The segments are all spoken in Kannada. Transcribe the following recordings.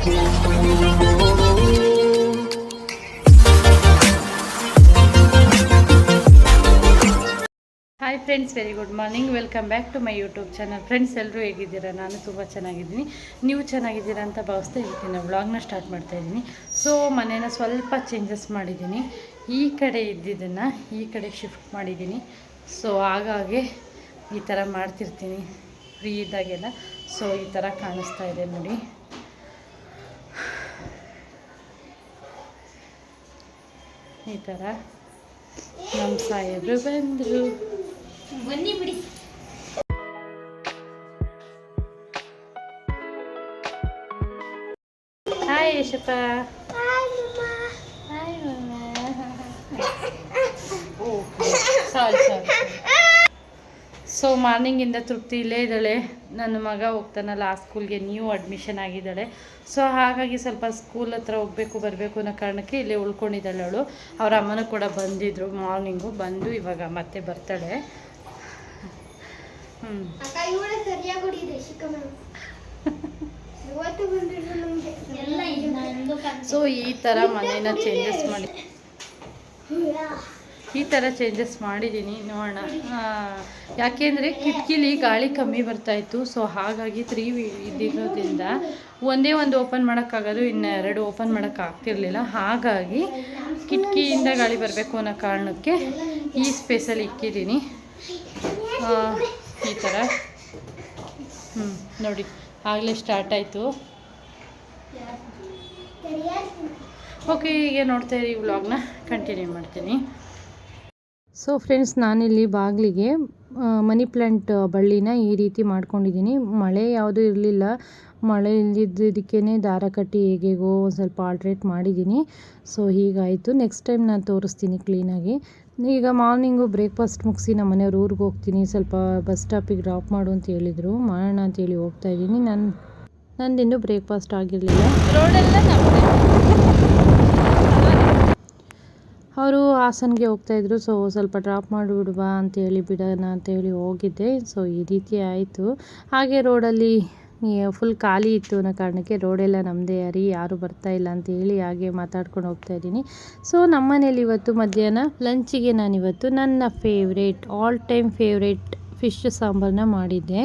Hi friends very good morning welcome back to my YouTube channel friends ಎಲ್ಲರೂ ಹೇಗಿದ್ದೀರಾ? ನಾನು ತುಂಬ ಚೆನ್ನಾಗಿದ್ದೀನಿ. ನೀವು ಚೆನ್ನಾಗಿದ್ದೀರಾ ಅಂತ ಭಾವಿಸ್ತಾ ಇವತ್ತಿನ ವ್ಲಾಗ್ನ ಸ್ಟಾರ್ಟ್ ಮಾಡ್ತಾ ಇದ್ದೀನಿ. ಸೊ ಮನೇನ ಸ್ವಲ್ಪ ಚೇಂಜಸ್ ಮಾಡಿದ್ದೀನಿ. ಈ ಕಡೆ ಇದ್ದಿದ್ದನ್ನು ಈ ಕಡೆ ಶಿಫ್ಟ್ ಮಾಡಿದ್ದೀನಿ. ಸೊ ಹಾಗಾಗಿ ಈ ಥರ ಮಾಡ್ತಿರ್ತೀನಿ. ಫ್ರೀ ಇದ್ದಾಗೆಲ್ಲ. ಸೊ ಈ ಥರ ಕಾಣಿಸ್ತಾ ಇದೆ ನೋಡಿ. ಈ ಥರ ನಮ್ಮ ಸಾಹೇಬರು ಬಂದರು. ಬನ್ನಿ ಬಿಡಿ. ಹಾಯ್ ಯಶಪ್ಪ. ಸಾರಿ ಸಾರಿ ಸೊ ಮಾರ್ನಿಂಗಿಂದ ತೃಪ್ತಿ ಇಲ್ಲೇ ಇದ್ದಾಳೆ. ನನ್ನ ಮಗ ಹೋಗ್ತಾನಲ್ಲ ಆ ಸ್ಕೂಲ್ಗೆ ನ್ಯೂ ಅಡ್ಮಿಷನ್ ಆಗಿದ್ದಾಳೆ. ಸೊ ಹಾಗಾಗಿ ಸ್ವಲ್ಪ ಸ್ಕೂಲ್ ಹತ್ರ ಹೋಗಬೇಕು ಬರಬೇಕು ಅನ್ನೋ ಕಾರಣಕ್ಕೆ ಇಲ್ಲೇ ಉಳ್ಕೊಂಡಿದ್ದಾಳೆ ಅವಳು. ಅವ್ರ ಅಮ್ಮನೂ ಕೂಡ ಬಂದಿದ್ರು. ಮಾರ್ನಿಂಗು ಬಂದು ಇವಾಗ ಮತ್ತೆ ಬರ್ತಾಳೆ. ಸೊ ಈ ಥರ ಮನೇನ ಚೇಂಜಸ್ ಮಾಡಿ. ಈ ಥರ ಚೇಂಜಸ್ ಮಾಡಿದ್ದೀನಿ ನೋಡೋಣ. ಯಾಕೆಂದರೆ ಕಿಟಕಿಲಿ ಗಾಳಿ ಕಮ್ಮಿ ಬರ್ತಾಯಿತ್ತು ಸೊ ಹಾಗಾಗಿ ತ್ರೀ ಇದ್ದಿರೋದ್ರಿಂದ ಒಂದೇ ಒಂದು ಓಪನ್ ಮಾಡೋಕ್ಕಾಗೋದು ಇನ್ನು ಎರಡು ಓಪನ್ ಮಾಡೋಕ್ಕಾಗ್ತಿರ್ಲಿಲ್ಲ ಹಾಗಾಗಿ ಕಿಟಕಿಯಿಂದ ಗಾಳಿ ಬರಬೇಕು ಅನ್ನೋ ಕಾರಣಕ್ಕೆ ಈ ಸ್ಪೇಸಲ್ಲಿ ಇಕ್ಕಿದ್ದೀನಿ. ಈ ಥರ ಹ್ಞೂ ನೋಡಿ, ಆಗಲೇ ಸ್ಟಾರ್ಟ್ ಆಯಿತು. ಓಕೆ ಈಗ ನೋಡ್ತಾ ಇರಿ ವ್ಲಾಗ್ನ ಕಂಟಿನ್ಯೂ ಮಾಡ್ತೀನಿ. ಸೊ ಫ್ರೆಂಡ್ಸ್ ನಾನಿಲ್ಲಿ ಬಾಗಿಲಿಗೆ ಮನಿ ಪ್ಲ್ಯಾಂಟ್ ಬಳ್ಳಿನ ಈ ರೀತಿ ಮಾಡ್ಕೊಂಡಿದ್ದೀನಿ. ಮಳೆ ಯಾವುದೂ ಇರಲಿಲ್ಲ. ಮಳೆ ಇಲ್ಲದಿದ್ದಕ್ಕೆ ದಾರ ಕಟ್ಟಿ ಹೇಗೆಗೋ ಒಂದು ಸ್ವಲ್ಪ ಆಲ್ಟ್ರೇಟ್ ಮಾಡಿದ್ದೀನಿ. ಸೊ ಹೀಗಾಯಿತು. ನೆಕ್ಸ್ಟ್ ಟೈಮ್ ನಾನು ತೋರಿಸ್ತೀನಿ ಕ್ಲೀನಾಗಿ ಈಗ ಮಾರ್ನಿಂಗು ಬ್ರೇಕ್ಫಾಸ್ಟ್ ಮುಗಿಸಿ ನಮ್ಮ ಮನೆಯವ್ರ ಊರಿಗೆ ಹೋಗ್ತೀನಿ. ಸ್ವಲ್ಪ ಬಸ್ ಸ್ಟಾಪಿಗೆ ಡ್ರಾಪ್ ಮಾಡು ಅಂತ ಹೇಳಿದರು. ಮಾಡೋಣ ಅಂತೇಳಿ ಹೋಗ್ತಾ ಇದ್ದೀನಿ. ನಾನು, ನಂದಿನ್ನೂ ಬ್ರೇಕ್ಫಾಸ್ಟ್ ಆಗಿರಲಿಲ್ಲ. ರೋಡೆಲ್ಲ ಅವರು ಹಾಸನ್ಗೆ ಹೋಗ್ತಾಯಿದ್ರು ಸೊ, ಸ್ವಲ್ಪ ಡ್ರಾಪ್ ಮಾಡಿಬಿಡುವ ಅಂತೇಳಿ, ಬಿಡೋಣ ಅಂತೇಳಿ ಹೋಗಿದ್ದೆ. ಸೊ, ಈ ರೀತಿ ಆಯಿತು. ಹಾಗೆ ರೋಡಲ್ಲಿ ಫುಲ್ ಖಾಲಿ ಇತ್ತು ಅನ್ನೋ ಕಾರಣಕ್ಕೆ ರೋಡೆಲ್ಲ ನಮ್ಮದೇ ಯಾರಿ, ಯಾರು ಬರ್ತಾ ಇಲ್ಲ ಅಂತ ಹೇಳಿ ಹಾಗೆ ಮಾತಾಡ್ಕೊಂಡು ಹೋಗ್ತಾ ಇದ್ದೀನಿ. ಸೊ, ನಮ್ಮನೇಲಿ ಇವತ್ತು ಮಧ್ಯಾಹ್ನ ಲಂಚಿಗೆ ನಾನಿವತ್ತು ನನ್ನ favourite all time favourite fish ಸಾಂಬಾರನ್ನ ಮಾಡಿದ್ದೆ.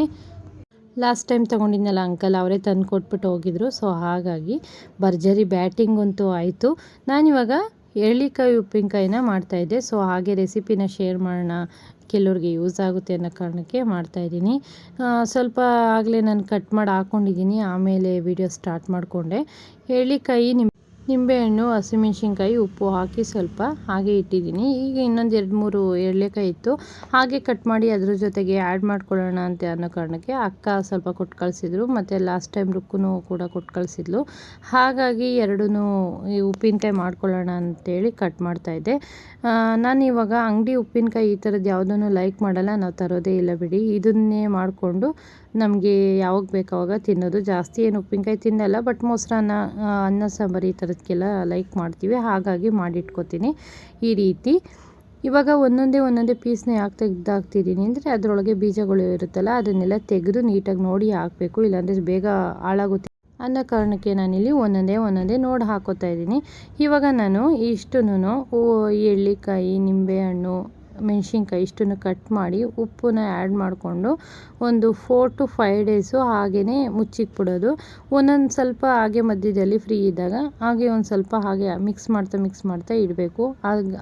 ಲಾಸ್ಟ್ ಟೈಮ್ ತೊಗೊಂಡಿದ್ನಲ್ಲ ಅಂಕಲ್ ಅವರೇ ತಂದು ಕೊಟ್ಬಿಟ್ಟು ಹೋಗಿದ್ರು. ಸೊ, ಹಾಗಾಗಿ ಭರ್ಜರಿ ಬ್ಯಾಟಿಂಗ್ ಅಂತೂ ಆಯಿತು. ನಾನಿವಾಗ ಎಳ್ಳಿಕಾಯಿ ಉಪ್ಪಿನಕಾಯಿನ ಮಾಡ್ತಾಯಿದ್ದೆ ಸೊ ಹಾಗೆ ರೆಸಿಪಿನ ಶೇರ್ ಮಾಡೋಣ ಕೆಲವ್ರಿಗೆ ಯೂಸ್ ಆಗುತ್ತೆ ಅನ್ನೋ ಕಾರಣಕ್ಕೆ ಮಾಡ್ತಾಯಿದ್ದೀನಿ ಸ್ವಲ್ಪ ಆಗಲೇ ನಾನು ಕಟ್ ಮಾಡಿ ಹಾಕ್ಕೊಂಡಿದ್ದೀನಿ ಆಮೇಲೆ ವಿಡಿಯೋ ಸ್ಟಾರ್ಟ್ ಮಾಡಿಕೊಂಡೆ. ಎಳ್ಳಿಕಾಯಿ ನಿಮ್ ನಿಂಬೆಹಣ್ಣು, ಹಸಿಮೆಣ್ಸಿನ್ಕಾಯಿ, ಉಪ್ಪು ಹಾಕಿ ಸ್ವಲ್ಪ ಹಾಗೆ ಇಟ್ಟಿದ್ದೀನಿ. ಈಗ ಇನ್ನೊಂದು ಎರಡು ಮೂರು ಎಳ್ಳೆಕಾಯಿ ಇತ್ತು. ಹಾಗೆ ಕಟ್ ಮಾಡಿ ಅದ್ರ ಜೊತೆಗೆ ಆ್ಯಡ್ ಮಾಡ್ಕೊಳ್ಳೋಣ ಅಂತ ಅನ್ನೋ ಕಾರಣಕ್ಕೆ ಅಕ್ಕ ಸ್ವಲ್ಪ ಕೊಟ್ಟು ಕಳಿಸಿದ್ರು. ಮತ್ತು ಲಾಸ್ಟ್ ಟೈಮ್ ರುಕ್ಕೂ ಕೂಡ ಕೊಟ್ಟು ಕಳಿಸಿದ್ಲು. ಹಾಗಾಗಿ ಎರಡೂ ಈ ಉಪ್ಪಿನಕಾಯಿ ಮಾಡ್ಕೊಳ್ಳೋಣ ಅಂತೇಳಿ ಕಟ್ ಮಾಡ್ತಾಯಿದ್ದೆ ನಾನು ಇವಾಗ ಅಂಗಡಿ ಉಪ್ಪಿನಕಾಯಿ ಈ ಥರದ್ದು ಯಾವುದನ್ನು ಲೈಕ್ ಮಾಡಲ್ಲ. ನಾವು ತರೋದೇ ಇಲ್ಲ ಬಿಡಿ. ಇದನ್ನೇ ಮಾಡಿಕೊಂಡು ನಮಗೆ ಯಾವಾಗ ಬೇಕಾವಾಗ ತಿನ್ನೋದು. ಜಾಸ್ತಿ ಏನು ಉಪ್ಪಿನಕಾಯಿ ತಿನ್ನಲ್ಲ. ಬಟ್ ಮೊಸರನ್ನ ಅನ್ನ, ಸಾಂಬಾರು ಈ ಥರದಕ್ಕೆಲ್ಲ ಲೈಕ್ ಮಾಡ್ತೀವಿ, ಹಾಗಾಗಿ ಮಾಡಿಟ್ಕೋತೀನಿ ಈ ರೀತಿ. ಇವಾಗ ಒಂದೊಂದೇ ಒಂದೊಂದೇ ಪೀಸ್ನ ಯಾಕೆ ತೆಗ್ದಾಕ್ತಿದ್ದೀನಿ ಅಂದರೆ ಅದರೊಳಗೆ ಬೀಜಗಳು ಇರುತ್ತಲ್ಲ, ಅದನ್ನೆಲ್ಲ ತೆಗೆದು ನೀಟಾಗಿ ನೋಡಿ ಹಾಕಬೇಕು, ಇಲ್ಲಾಂದರೆ ಬೇಗ ಹಾಳಾಗುತ್ತೆ. ಅನ್ನೋ ಕಾರಣಕ್ಕೆ ನಾನಿಲ್ಲಿ ಒಂದೊಂದೇ ಒಂದೊಂದೇ ನೋಡಿ ಹಾಕೋತಾ ಇದ್ದೀನಿ. ಇವಾಗ ನಾನು ಇಷ್ಟನ್ನು ಎಳ್ಳಿಕಾಯಿ, ನಿಂಬೆಹಣ್ಣು ಮೆಣಸಿನ್ಕಾಯಿ ಇಷ್ಟನ್ನು ಕಟ್ ಮಾಡಿ ಉಪ್ಪನ್ನ ಆ್ಯಡ್ ಮಾಡಿಕೊಂಡು ಒಂದು ಫೋರ್ ಟು ಫೈವ್ ಡೇಸು ಹಾಗೆಯೇ ಮುಚ್ಚಿಕ್ಬಿಡೋದು ಒಂದೊಂದು ಸ್ವಲ್ಪ ಹಾಗೆ ಮಧ್ಯದಲ್ಲಿ ಫ್ರೀ ಇದ್ದಾಗ ಹಾಗೆ ಒಂದು ಸ್ವಲ್ಪ ಹಾಗೆ ಮಿಕ್ಸ್ ಮಾಡ್ತಾ ಮಿಕ್ಸ್ ಮಾಡ್ತಾ ಇಡಬೇಕು.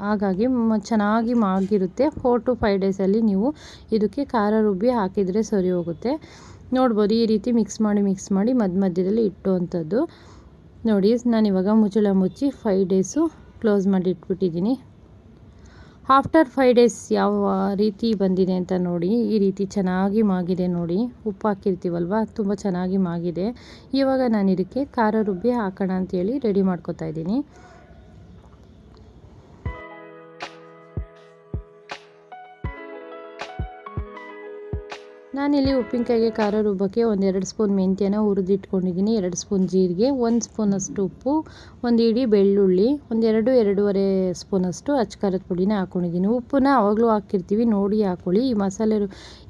ಹಾಗಾಗಿ ಚೆನ್ನಾಗಿ ಮಾಗಿರುತ್ತೆ. ಫೋರ್ ಟು ಫೈವ್ ಡೇಸಲ್ಲಿ ನೀವು ಇದಕ್ಕೆ ಖಾರ ರುಬ್ಬಿ ಹಾಕಿದರೆ ಸರಿ ಹೋಗುತ್ತೆ. ನೋಡ್ಬೋದು ಈ ರೀತಿ ಮಿಕ್ಸ್ ಮಾಡಿ ಮಿಕ್ಸ್ ಮಾಡಿ ಮಧ್ಯ ಮಧ್ಯದಲ್ಲಿ ಇಟ್ಟುವಂಥದ್ದು. ನೋಡಿ ನಾನಿವಾಗ ಮುಚ್ಚಳ ಮುಚ್ಚಿ ಫೈವ್ ಡೇಸು ಕ್ಲೋಸ್ ಮಾಡಿ ಇಟ್ಬಿಟ್ಟಿದ್ದೀನಿ. ಆಫ್ಟರ್ ಫೈವ್ ಡೇಸ್ ಯಾವ ರೀತಿ ಬಂದಿದೆ ಅಂತ ನೋಡಿ, ಈ ರೀತಿ ಚೆನ್ನಾಗಿ ಮಾಗಿದೆ ನೋಡಿ. ಉಪ್ಪು ಹಾಕಿರ್ತೀವಲ್ವ? ತುಂಬ ಚೆನ್ನಾಗಿ ಮಾಗಿದೆ. ಇವಾಗ ನಾನು ಇದಕ್ಕೆ ಖಾರ ರುಬ್ಬಿ ಹಾಕೋಣ ಅಂತೇಳಿ ರೆಡಿ ಮಾಡ್ಕೋತಾ ಇದ್ದೀನಿ. ನಾನಿಲ್ಲಿ ಉಪ್ಪಿನಕಾಯಿಗೆ ಖಾರ ರುಬ್ಬಕ್ಕೆ ಒಂದೆರಡು ಸ್ಪೂನ್ ಮೆಂತ್ಯನ ಹುರಿದಿಟ್ಕೊಂಡಿದ್ದೀನಿ. ಎರಡು ಸ್ಪೂನ್ ಜೀರಿಗೆ, ಒಂದು ಸ್ಪೂನಷ್ಟು ಉಪ್ಪು, ಒಂದು ಇಡೀ ಬೆಳ್ಳುಳ್ಳಿ ಒಂದೆರಡು ಎರಡೂವರೆ ಸ್ಪೂನಷ್ಟು ಅಚ್ಕಾರದ ಪುಡಿನ ಹಾಕ್ಕೊಂಡಿದ್ದೀನಿ ಉಪ್ಪನ್ನ ಆವಾಗಲೂ ಹಾಕಿರ್ತೀವಿ, ನೋಡಿ ಹಾಕ್ಕೊಳ್ಳಿ ಈ ಮಸಾಲೆ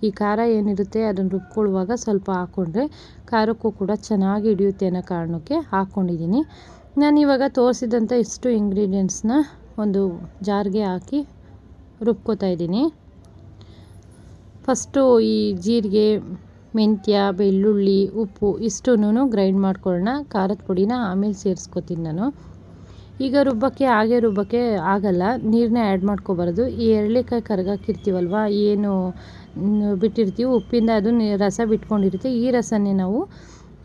ಈ ಖಾರ ಏನಿರುತ್ತೆ ಅದನ್ನು ರುಬ್ಕೊಳ್ಳುವಾಗ ಸ್ವಲ್ಪ ಹಾಕ್ಕೊಂಡ್ರೆ ಖಾರಕ್ಕೂ ಕೂಡ ಚೆನ್ನಾಗಿ ಹಿಡಿಯುತ್ತೆ ಅನ್ನೋ ಕಾರಣಕ್ಕೆ ಹಾಕ್ಕೊಂಡಿದ್ದೀನಿ ನಾನು ಇವಾಗ ತೋರಿಸಿದಂಥ ಇಷ್ಟು ಇಂಗ್ರೀಡಿಯೆಂಟ್ಸ್ನ ಒಂದು ಜಾರ್ಗೆ ಹಾಕಿ ರುಬ್ಕೋತಾ ಇದ್ದೀನಿ. ಫಸ್ಟು ಈ ಜೀರಿಗೆ, ಮೆಂತ್ಯ, ಬೆಳ್ಳುಳ್ಳಿ, ಉಪ್ಪು ಇಷ್ಟನ್ನೂ ಗ್ರೈಂಡ್ ಮಾಡ್ಕೊಳ್ಳೋಣ. ಖಾರದ ಪುಡಿನ ಆಮೇಲೆ ಸೇರಿಸ್ಕೊತೀನಿ ನಾನು. ಈಗ ರುಬ್ಬಕ್ಕೆ ಹಾಗೆ ರುಬ್ಬಕ್ಕೆ ಆಗಲ್ಲ. ನೀರನ್ನ ಆ್ಯಡ್ ಮಾಡ್ಕೋಬಾರ್ದು. ಈ ಎರಳೆಕಾಯಿ ಕರಗಾಕಿರ್ತೀವಲ್ವ, ಏನು ಬಿಟ್ಟಿರ್ತೀವಿ, ಉಪ್ಪಿಂದ ಅದು ರಸ ಬಿಟ್ಕೊಂಡಿರುತ್ತೆ, ಈ ರಸನೇ ನಾವು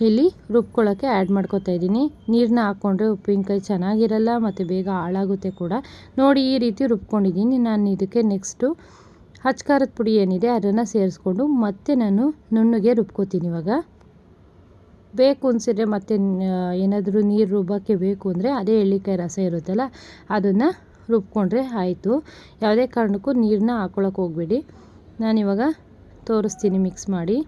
ಇಲ್ಲಿ ರುಬ್ಕೊಳ್ಳೋಕ್ಕೆ ಆ್ಯಡ್ ಮಾಡ್ಕೋತಾ ಇದ್ದೀನಿ. ನೀರನ್ನ ಹಾಕ್ಕೊಂಡ್ರೆ ಉಪ್ಪಿನಕಾಯಿ ಚೆನ್ನಾಗಿರಲ್ಲ, ಮತ್ತು ಬೇಗ ಹಾಳಾಗುತ್ತೆ ಕೂಡ. ನೋಡಿ ಈ ರೀತಿ ರುಬ್ಕೊಂಡಿದ್ದೀನಿ. ನಾನು ಇದಕ್ಕೆ ನೆಕ್ಸ್ಟು ಹಚ್ಕಾರದ ಪುಡಿ ಏನಿದೆ ಅದನ್ನು ಸೇರಿಸ್ಕೊಂಡು ಮತ್ತೆ ನಾನು ನುಣ್ಣಗೆ ರುಬ್ಕೋತೀನಿ ಇವಾಗ. ಬೇಕು ಅನಿಸಿದ್ರೆ ಮತ್ತೆ ಏನಾದರೂ ನೀರು ರುಬ್ಬಕ್ಕೆ ಬೇಕು ಅಂದರೆ ಅದೇ ಎಳ್ಳಿಕಾಯಿ ರಸ ಇರುತ್ತಲ್ಲ, ಅದನ್ನು ರುಬ್ಕೊಂಡ್ರೆ ಆಯಿತು. ಯಾವುದೇ ಕಾರಣಕ್ಕೂ ನೀರನ್ನ ಹಾಕ್ಕೊಳಕ್ಕೆ ಹೋಗಬೇಡಿ. ನಾನಿವಾಗ ತೋರಿಸ್ತೀನಿ ಮಿಕ್ಸ್ ಮಾಡಿ.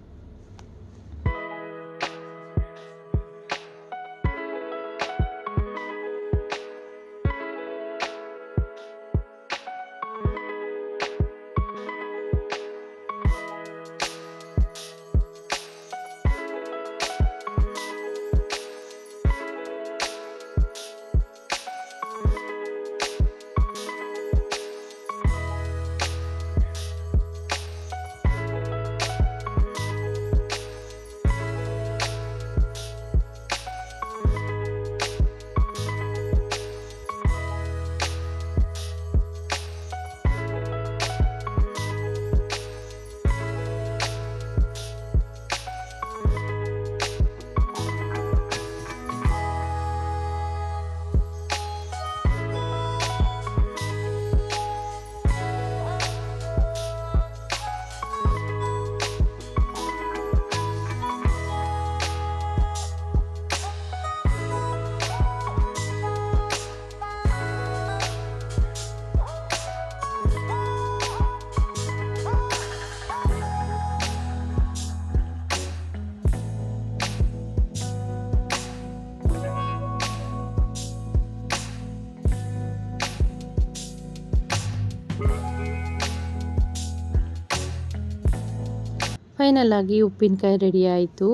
ಫೈನಲ್ ಆಗಿ ಉಪ್ಪಿನಕಾಯಿ ರೆಡಿ ಆಯಿತು.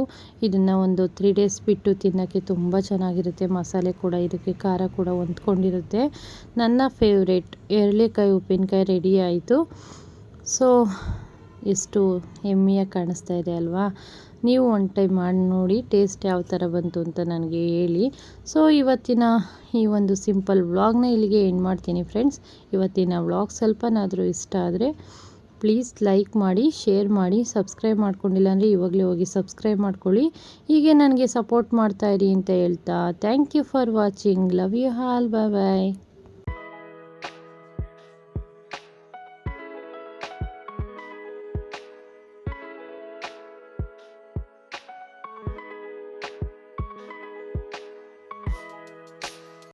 ಇದನ್ನು ಒಂದು ತ್ರೀ ಡೇಸ್ ಬಿಟ್ಟು ತಿನ್ನೋಕ್ಕೆ ತುಂಬ ಚೆನ್ನಾಗಿರುತ್ತೆ. ಮಸಾಲೆ ಕೂಡ, ಇದಕ್ಕೆ ಖಾರ ಕೂಡ ಹೊಂದ್ಕೊಂಡಿರುತ್ತೆ. ನನ್ನ ಫೇವ್ರೇಟ್ ಎರಳೆಕಾಯಿ ಉಪ್ಪಿನಕಾಯಿ ರೆಡಿ ಆಯಿತು. ಸೊ ಎಷ್ಟು ಹೆಮ್ಮೆಯಾಗಿ ಕಾಣಿಸ್ತಾ ಇದೆ ಅಲ್ವಾ? ನೀವು ಒನ್ ಟೈಮ್ ಮಾಡಿ ನೋಡಿ ಟೇಸ್ಟ್ ಯಾವ ಥರ ಬಂತು ಅಂತ ನನಗೆ ಹೇಳಿ. ಸೊ ಇವತ್ತಿನ ಈ ಒಂದು ಸಿಂಪಲ್ ವ್ಲಾಗ್ನ ಇಲ್ಲಿಗೆ ಎಂಡ್ ಮಾಡ್ತೀನಿ ಫ್ರೆಂಡ್ಸ್ ಇವತ್ತಿನ ವ್ಲಾಗ್ ಸ್ವಲ್ಪನಾದರೂ ಇಷ್ಟ ಆದರೆ ಪ್ಲೀಸ್ ಲೈಕ್ ಮಾಡಿ, ಶೇರ್ ಮಾಡಿ, ಸಬ್ಸ್ಕ್ರೈಬ್ ಮಾಡ್ಕೊಂಡಿಲ್ಲ ಅಂದರೆ ಇವಾಗಲೇ ಹೋಗಿ ಸಬ್ಸ್ಕ್ರೈಬ್ ಮಾಡ್ಕೊಳ್ಳಿ. ಹೀಗೆ ನನಗೆ ಸಪೋರ್ಟ್ ಮಾಡ್ತಾಯಿರಿ ಅಂತ ಹೇಳ್ತಾ thank you for watching love you all bye bye